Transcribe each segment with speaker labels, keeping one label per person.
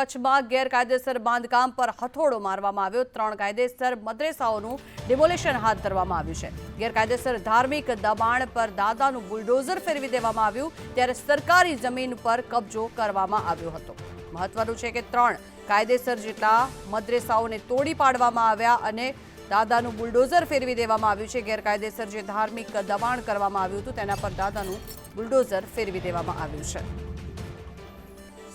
Speaker 1: કચ્છમાં ગેરકાયદેસર બાંધકામ પર હથોડો મારવામાં આવ્યો. ત્રણ કાયદેસર મદ્રેસાઓનું ડિમોલેશન હાથ ધરવામાં આવ્યું છે. ગેરકાયદેસર ધાર્મિક દબાણ પર દાદાનું બુલડોઝર ફેરવી દેવામાં આવ્યું, ત્યારે સરકારી જમીન પર કબજો કરવામાં આવ્યો હતો. મહત્વનું છે કે ત્રણ કાયદેસર જેટલા મદ્રેસાઓને તોડી પાડવામાં આવ્યા અને દાદાનું બુલડોઝર ફેરવી દેવામાં આવ્યું છે. ગેરકાયદેસર જે ધાર્મિક દબાણ કરવામાં આવ્યું હતું, તેના પર દાદાનું બુલડોઝર ફેરવી દેવામાં આવ્યું છે.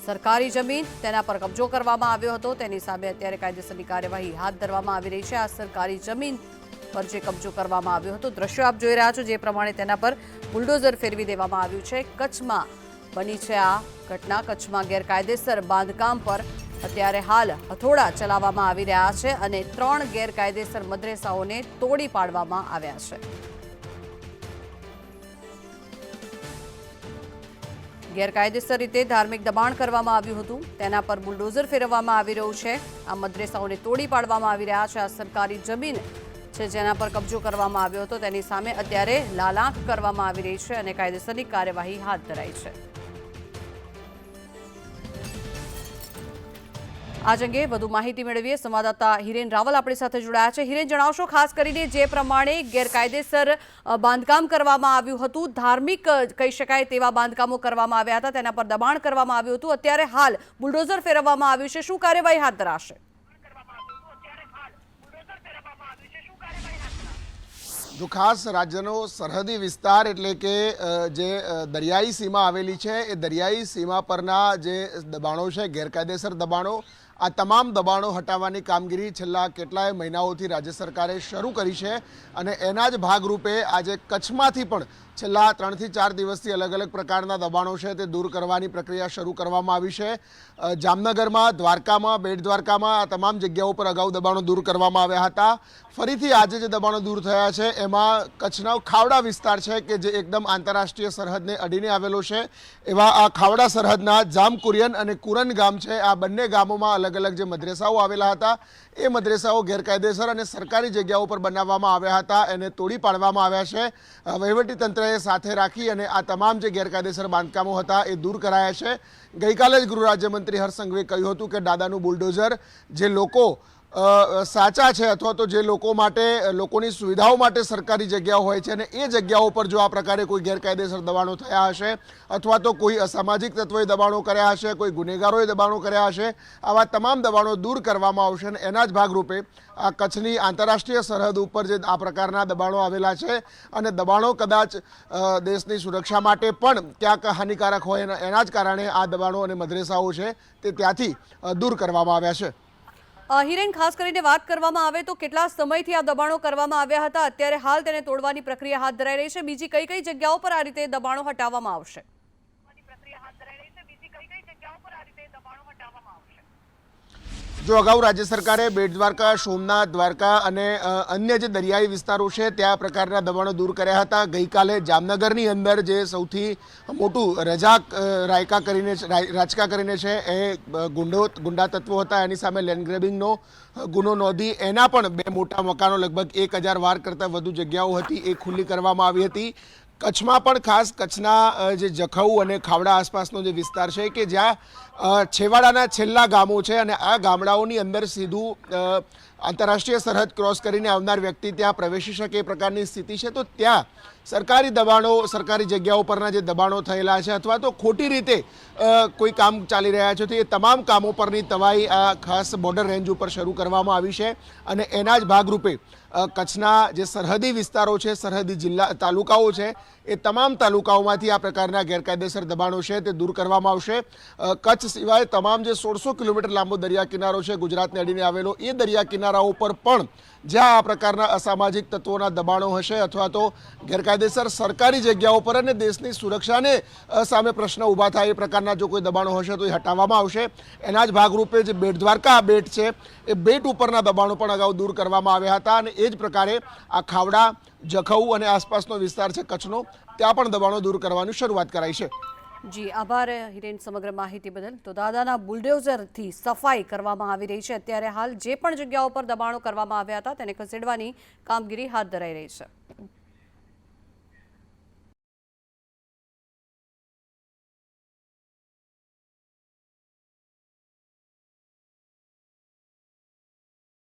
Speaker 1: સરકારી જમીન તેના પર કબજો કરવામાં આવ્યો હતો. તેની સામે અત્યારે કાયદેસરની કાર્યવાહી હાથ ધરવામાં આવી રહી છે. આ સરકારી જમીન પર જે કબજો કરવામાં આવ્યો હતો, દ્રશ્યો આપ જોઈ રહ્યા છો, જે પ્રમાણે તેના પર બુલડોઝર ફેરવી દેવામાં આવ્યું છે. કચ્છમાં બની છે આ ઘટના. કચ્છમાં ગેરકાયદેસર બાંધકામ પર અત્યારે હાલ હથોડા ચલાવવામાં આવી રહ્યા છે અને ત્રણ ગેરકાયદેસર મદ્રેસાઓને તોડી પાડવામાં આવ્યા છે. ગેરકાયદેસર રીતે ધાર્મિક દબાણ કરવામાં આવ્યું હતું. તેના પર બુલડોઝર ફેરવવામાં આવી રહ્યું છે. આ મદ્રેસાઓને તોડી પાડવામાં આવી રહ્યા છે. આ સરકારી જમીન છે જેના પર કબજો કરવામાં આવ્યો હતો. તેની સામે અત્યારે લાલાંક કરવામાં આવી રહી છે અને કાયદેસરની કાર્યવાહી હાથ ધરાઈ છે. આજ અંગે વધુ માહિતી મેળવીએ સંવાદદાતા હિરેન રાવલ આપણી સાથે જોડાયા છે. હિરેન, જણાવશો, ખાસ કરીને જે પ્રમાણે ગેરકાયદેસર બાંધકામ કરવામાં આવ્યું હતું, ધાર્મિક કહી શકાય, તેવા બાંધકામો કરવામાં આવ્યા હતા, તેના પર દબાણ કરવામાં આવ્યું હતું. અત્યારે હાલ બુલડોઝર ફેરવવામાં આવ્યું છે. શું કાર્યવાહી હાથ ધરાશે?
Speaker 2: જો ખાસ રાજ્યનો સરહદી વિસ્તાર એટલે કે જે દરિયાઈ સીમા આવેલી છે, એ દરિયાઈ સીમા પરના જે દબાણો છે, ગેરકાયદેસર દબાણો, આ તમામ દબાણો હટાવવાની કામગીરી છેલ્લા કેટલાય મહિનાઓથી રાજ્ય સરકારે શરૂ કરી છે અને એના જ ભાગરૂપે આજે કચ્છમાંથી પણ છેલ્લા ત્રણથી ચાર દિવસથી અલગ અલગ પ્રકારના દબાણો છે તે દૂર કરવાની પ્રક્રિયા શરૂ કરવામાં આવી છે. જામનગરમાં, દ્વારકામાં, બેટ દ્વારકામાં આ તમામ જગ્યાઓ પર અગાઉ દબાણો દૂર કરવામાં આવ્યા હતા. ફરીથી આજે જે દબાણો દૂર થયા છે એમાં કચ્છનો ખાવડા વિસ્તાર છે કે જે એકદમ આંતરરાષ્ટ્રીય સરહદને અડીને આવેલો છે. એવા આ ખાવડા સરહદના જામકુરિયન અને કુરન ગામ છે. આ બંને ગામોમાં અલગ અલગ જે મદ્રેસાઓ આવેલા હતા, એ મદ્રેસાઓ ગેરકાયદેસર અને સરકારી જગ્યાઓ પર બનાવવામાં આવ્યા હતા. એને તોડી પાડવામાં આવ્યા છે. વહીવટીતંત્રએ વહીવટી તંત્રએ સાથે રાખી અને આ તમામ જે ગેરકાયદેસર બાંધકામો હતા એ દૂર કરાયા છે. ગઈકાલે જ ગૃહ રાજ્યમંત્રી હર્ષ કહ્યું હતું કે, દાદાનું બુલડોઝર જે લોકો સાચા છે અથવા તો જે લોકો માટે લોકોની સુવિધાઓ માટે સરકારી જગ્યાઓ હોય છે અને એ જગ્યાઓ પર જો આ પ્રકારે કોઈ ગેરકાયદેસર દબાણો થયા હશે અથવા તો કોઈ અસામાજિક તત્વોએ દબાણો કર્યા હશે, કોઈ ગુનેગારોએ દબાણો કર્યા હશે, આવા તમામ દબાણો દૂર કરવામાં આવશે અને એના જ ભાગરૂપે આ કચ્છની આંતરરાષ્ટ્રીય સરહદ ઉપર જે આ પ્રકારના દબાણો આવેલા છે અને દબાણો કદાચ દેશની સુરક્ષા માટે પણ ક્યાંક હાનિકારક હોય એના- જ કારણે આ દબાણો અને મદ્રેસાઓ છે તે ત્યાંથી દૂર કરવામાં આવ્યા છે.
Speaker 1: હિરેન, ખાસ કરીને વાત કરવામાં આવે તો કેટલા સમયથી આ દબાણો કરવામાં આવ્યા હતા? અત્યારે હાલ તેને તોડવાની પ્રક્રિયા હાથ ધરાઈ રહી છે. બીજી કઈ કઈ જગ્યાઓ પર આ રીતે દબાણો હટાવવામાં આવશે.
Speaker 2: જો અગાઉ રાજ્ય સરકારે બેટ દ્વારકા, સોમનાથ દ્વારકા અને અન્ય જે દરિયાઈ વિસ્તારો છે, ત્યાં પ્રકારના દબાણો દૂર કર્યા હતા. ગઈકાલે જામનગરની અંદર જે સૌથી મોટું રજા રાયકા કરીને રાજકા કરીને છે, એ ગુંડો, ગુંડા તત્વો હતા. એની સામે લેન્ડ ગ્રેબિંગનો ગુનો નોંધી એના પણ બે મોટા મકાનો લગભગ એક હજાર વાર કરતાં વધુ જગ્યાઓ હતી. એ ખુલ્લી કરવામાં આવી હતી. કચ્છમાં પણ ખાસ કચ્છના જે જખૌ અને ખાવડા આસપાસનો જે વિસ્તાર છે કે જ્યાં છેવાડાના છેલ્લા ગામો છે અને આ ગામડાઓની અંદર સીધું આંતરરાષ્ટ્રીય સરહદ ક્રોસ કરીને આવનાર વ્યક્તિ ત્યાં પ્રવેશી શકે એ પ્રકારની સ્થિતિ છે. તો ત્યાં સરકારી દબાણો, સરકારી જગ્યાઓ પરના જે દબાણો થયેલા છે અથવા તો ખોટી રીતે કોઈ કામ ચાલી રહ્યા છે, તો એ તમામ કામો પરની તવાઈ આ ખાસ બોર્ડર રેન્જ ઉપર શરૂ કરવામાં આવી છે અને એના જ ભાગરૂપે કચ્છના જે સરહદી વિસ્તારો છે, સરહદી જિલ્લા, તાલુકાઓ છે, એ તમામ તાલુકાઓમાંથી આ પ્રકારના ગેરકાયદેસર દબાણો છે તે દૂર કરવામાં આવશે. કચ્છ સિવાય તમામ જે સોળસો કિલોમીટર લાંબો દરિયા કિનારો છે, ગુજરાતને અડીને આવેલો, એ દરિયા કિનારાઓ પર પણ જ્યાં આ પ્રકારના અસામાજિક તત્વોના દબાણો હશે અથવા તો ગેરકાયદેસર સરકારી જગ્યાઓ પર અને દેશની સુરક્ષાને સામે પ્રશ્ન ઊભા થાય એ પ્રકારના જો કોઈ દબાણો હશે તો એ હટાવવામાં આવશે. એના જ ભાગરૂપે જે બેટ દ્વારકા બેટ છે, એ બેટ ઉપરના દબાણો પણ અગાઉ દૂર કરવામાં આવ્યા હતા અને એ જ પ્રકારે આ ખાવડા, જખૌ અને આસપાસનો વિસ્તાર છે કચ્છનો, ત્યાં પણ દબાણો દૂર કરવાની શરૂઆત કરાઈ છે.
Speaker 1: જી, આભાર હિરેન સમગ્ર માહિતી બદલ. તો દાદાના બુલડોઝરથી સફાઈ કરવામાં આવી રહી છે. અત્યારે હાલ જે પણ જગ્યાઓ પર દબાણો કરવામાં આવ્યા હતા તેને ખસેડવાની કામગીરી હાથ ધરાઈ રહી છે.